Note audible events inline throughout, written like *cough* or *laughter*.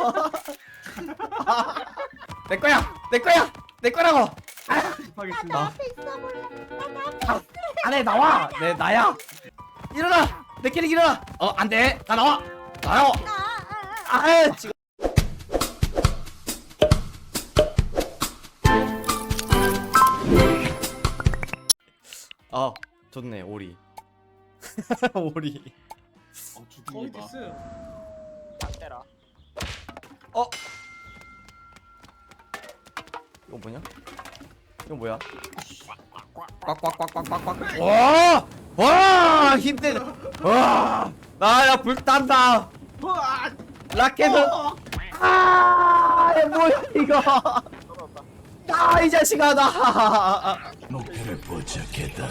*laughs* 내 거야! 내 거야! 내 거라고! 하겠습니다. 앞에 있어볼래? 아, 안에 나와! 내 나야! 일어나! 내 캐릭 일어나! 어 안 돼! 나 나와! 나요! 아, 아, 아. 아 지금. 아 좋네 오리. *laughs* 오리. 어, 거기 주둥이 봐. 때라. 어 이거 뭐냐 이거 뭐야 꽉꽉꽉꽉꽉꽉 와 와 힘내 와나야 불탄다 우와! 라켓은 어! 아 뭐야 이거 나이 자식아 나 목표를 포착했다.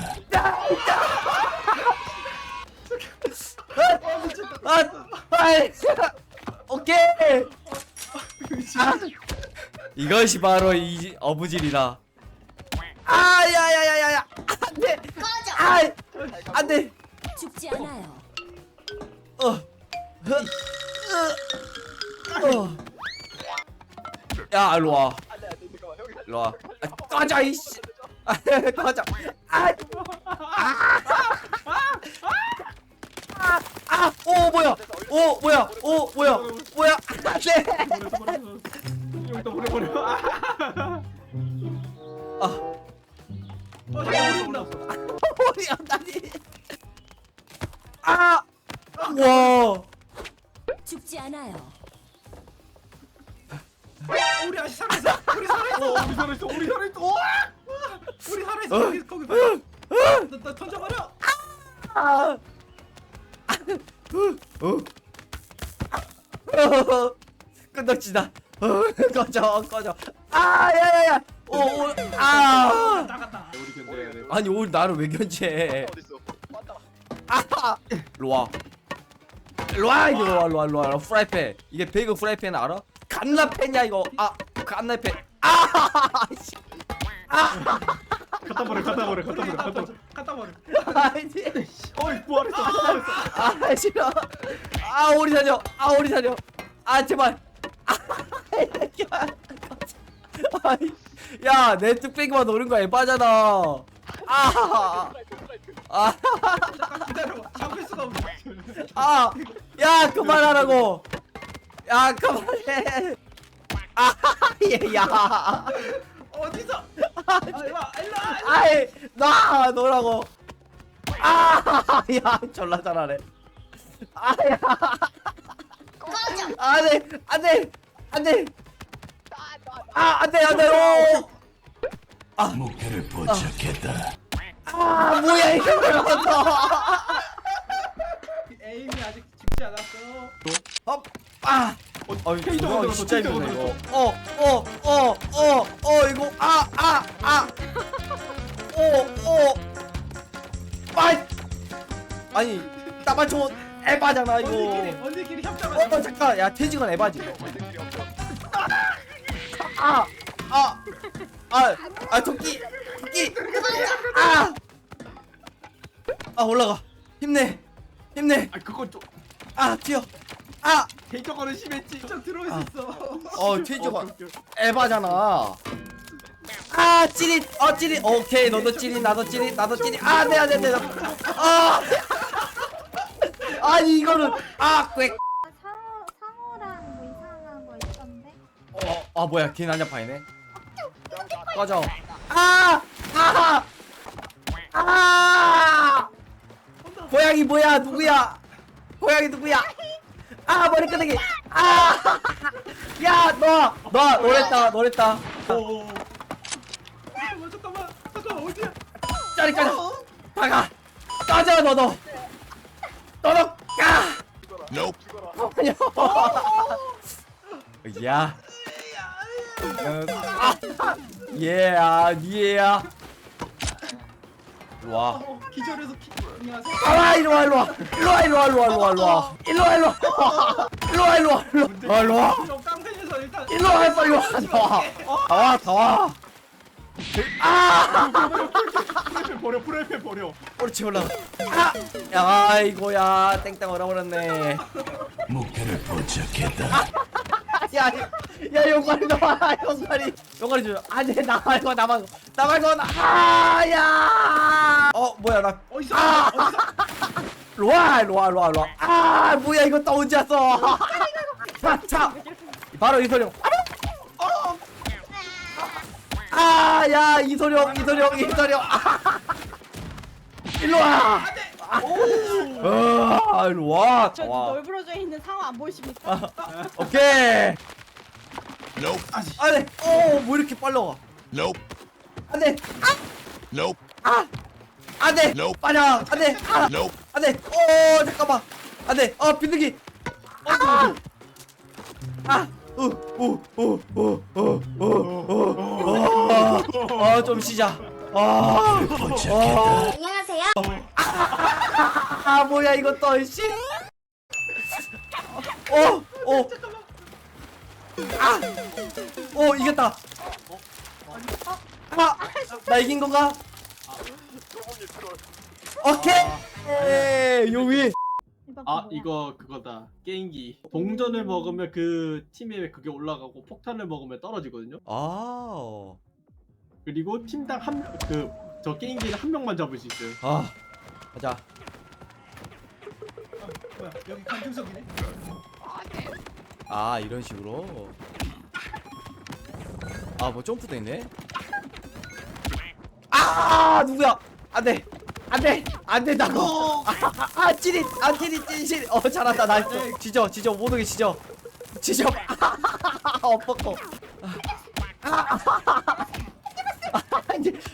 아, 아이, 오케이. 아, 이것이 바로 이 어부질이다. 아, 야야야야야, 안돼. 꺼져. 아, 안돼. 죽지 않아요. 어, 어, 어, 어. 야, 일로 와. 안돼 안돼 잠깐만 형이 살려. 일로 와. 아, 꺼져 이씨. *laughs* 아, 꺼져. 아, 아, 아, 오 뭐야? 오 뭐야? 오 뭐야? 뭐야? 안돼. 여기다 보내버려. 아, 아. 어, 잠깐 온다. 머리 안 나니. 아! 와! 죽지 않아요. 우리 아직 살아있어. 우리 살아있어. 어, 우리 살아있어. 우리 살아있어. 우리 살아있어. 거기 거기 봐. 나, 나 던져버려. 아! 어? 어? 끝났지다. 어, *laughs* 꺼져, 꺼져. 아, 야야야. 오, 오, 아! 나갔다. 우리 견뎌야 돼. 아니, 오늘 나를 왜 견제? 어디 있어? 맞다. 아! 일로 와. 일로 와, 이거 와, 일로 와. 프라이팬. 이게 배그 프라이팬 알아? 갓나팬이야 이거. 아, 갓나팬. 아! 씨. 아! 갖다 버려. 갖다 버려. 갖다 버려. 갖다 버려. 갖다 버려. 아니. 어이, 부활했어. 부활했어. 아 싫어 아 오리 살려 아 오리 살려 아 제발 아 야 내 뚝배기만 노는 거 에바잖아 아아아 잠깐 기다려. 잡을 수가 없어. 아, 야 그만하라고 야 그만해 아 얘야 어디서? 아, 일로 와. 일로 와. 아이 나 노라고 아 야 졸라 잘하네 아야 꺼져. 안돼 안돼 안돼 아 안돼 안돼 목표를 포착했다. 오아 뭐야 이거 에임이 아직 죽지 않았어. 아 어, 어, 케이저 이거 만들었어, 진짜 케이저 힘드네 이거. 만들었어. 어, 어, 어, 어, 어, 이거 아, 아, 아. 어, 어. 아이. 아니, 따발총 에바잖아 이거. 언니끼리 언니끼리 협정하자. 어, 잠깐, 야 퇴직은 에바지. 없어. 아, 아, 아, 아, 토끼, 토끼. 아, 아 올라가. 힘내, 힘내. 아, 그건 좀아 튀어. 아, 개인적으로는 심했지. 좀 들어올 아. 수 있어. 어 퇴직은 어, 오케이. 에바잖아. 아 찌릿 어 찌릿 오케이 너도 찌릿 나도 찌릿 나도 찌릿 아네 안돼 안돼 아 아니 이거는 아 꽥 상어 상어랑 뭐 이상한 거 있던데. 어, 아 뭐야 걔 난장판이네 꺼져 아! 아! 아! 고양이 뭐야 누구야 고양이 누구야 아 머리끄댕이 아 야 너 너 노랬다 노랬다 오. 잠깐만 잠깐만 잠깐만 어디야? 짜리까지 다가 꺼져 너도 너도 Nope. 아니요. 야. 예, 아, 니에야. 일로 와. 기절해서 키. 아, 일로 와, 일로 와. 일로 와, 일로 와, 일로 와, 일로 와. 일로 와, 일로 와. 일로 와, 일로 와. 일로 와, 일로 와. 깡패에서 일단. 일로 와, 빨리 와. 다 와. 다 와, 다 와. 아! 프라이팬 버려. 프라이팬 버려. 그렇지 올라가 아 야 아이고야 땡땡 얼어버렸네 목표를 포착했다. *laughs* 야, 야, 용가리 나와, 용가리. 용가리 줘. 안 돼, 나 말고, 나 말고. 나 말고, 나. 아, 야! 어, 뭐야, 나. 어디서 아! 어디서 로아, 로아, 로아, 로아. 아, 뭐야, 이거 또 언제 왔어? 자, 자. 바로 이소룡. 아, 야, 이소룡, 이소룡, 이소룡. 아. 일로 와. 아, 일로 와. 저 와. 널브러져 있는 상어 안 보이십니까? 오케이. Nope. 안돼. 어, 뭐 이렇게 빨라 와. Nope. 안돼. Nope. 아, 안돼. Nope. 빨라. 안돼. 아, Nope. 안돼. 어, 잠깐만. 안돼. 어, 비둘기. 아, 아, 우, 우, 우, 우, 우, 우, 우, 우. 어, 좀 쉬자. 아. 안녕하세요. 아, 뭐야 이것도 씨. 어, 어. 아, 어 이겼다. 아, 나 이긴 건가? 오케이. 용이. 아 이거 그거다 게임기 동전을 먹으면 그 팀에 그게 올라가고 폭탄을 먹으면 떨어지거든요 아, 그리고 팀당 한 그 저 게임기는 한 명만 잡을 수 있어요 아, 가자. 뭐야 여기 관중석이네? 아 이런 식으로. 아 뭐 점프도 있네. 아 누구야? 안돼. 안돼. 안돼 나고. 아 찌릿. 아 찌릿 찌릿. 어 잘한다. 나이스. 지져 지져. 모두게 지져. 지져. 엎었고 *laughs* 아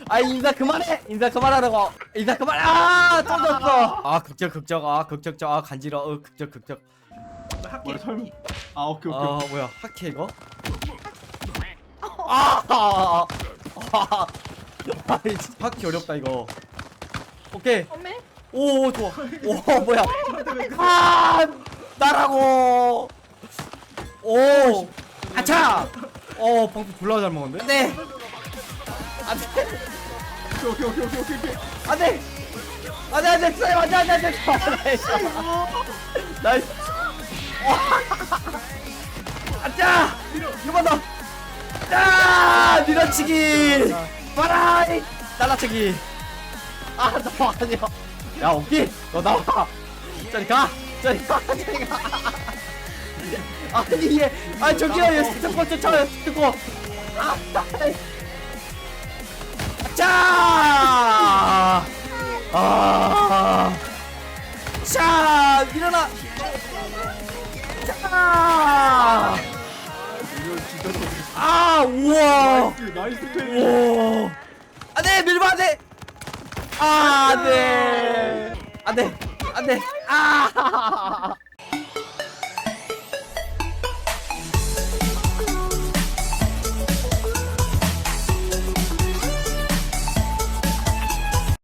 아 인사 그만해! 인사 그만하라고! 인사 그만 아 터졌어! 아 극적 극적 아 극적적 아 간지러 어 극적 극적. 학교 뭐야 설마? 아 오케이 오케이 아 뭐야 하키 이거? 아, 아, 아, 아, 하키 어렵다 이거. 오케이. 어메? 오 좋아. 오 뭐야. 아 나라고. 오. 아차! 어 방금 졸라 잘 먹었는데? 네 오케이 오케이 오케이 오케이 오케이 안돼 안돼 안돼 쌤 안돼 안돼 안돼 나이스 아짜 이번 더 아, 밀어치기 봐라 이 날라치기 아너 아니야 야 오키 너 나와 저리 가 저리 가 저리 가 아니 얘 아니 저기요 얘 스티커 쫓아요 스티커 아 자! 아! 자! 일어나! 자! 아, 우와! 나이스 플레이 오! 안 돼! 밀면 안 돼! 아, 안 돼! 안 돼! 안 돼! 아!